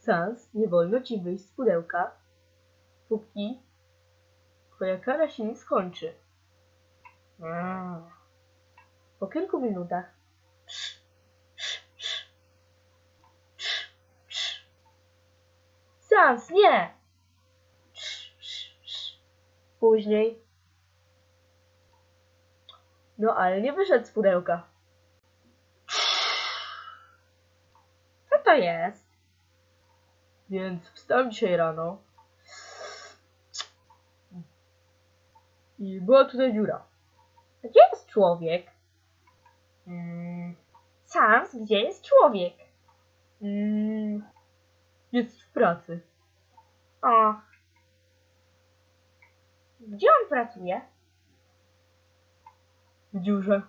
Sans, nie wolno ci wyjść z pudełka, póki twoja kara się nie skończy. Mm. Po kilku minutach Sans, nie! Później. No ale nie wyszedł z pudełka. Co to jest? Więc wstał dzisiaj rano. I była tutaj dziura. Gdzie jest człowiek? Mm. Sans, gdzie jest człowiek? Mm. Jest w pracy. O. Gdzie on pracuje? W dziurze.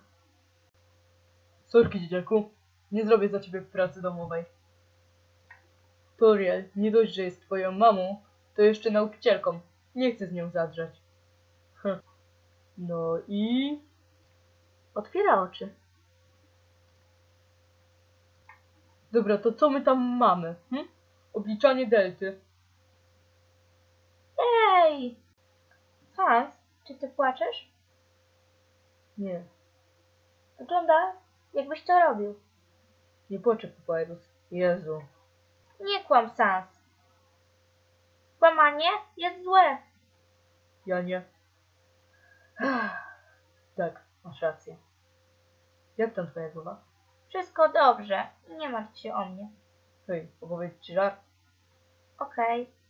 Sorki, dzieciaku. Nie zrobię za ciebie pracy domowej. Toriel, nie dość, że jest twoją mamą, to jeszcze nauczycielką. Nie chcę z nią zadrzeć. Hm. No i... Otwiera oczy. Dobra, to co my tam mamy? Hm? Obliczanie delty. Ej! Hans, czy ty płaczesz? Nie, Wygląda, jakbyś to robił. nie płaczę, Papyrus. Jezu. Nie kłam, Sans. Kłamanie jest złe. Ja nie. Tak, masz rację. Jak tam twoja głowa? Wszystko dobrze. Nie martw się o mnie. Hej, opowiedz ci żart. Okej.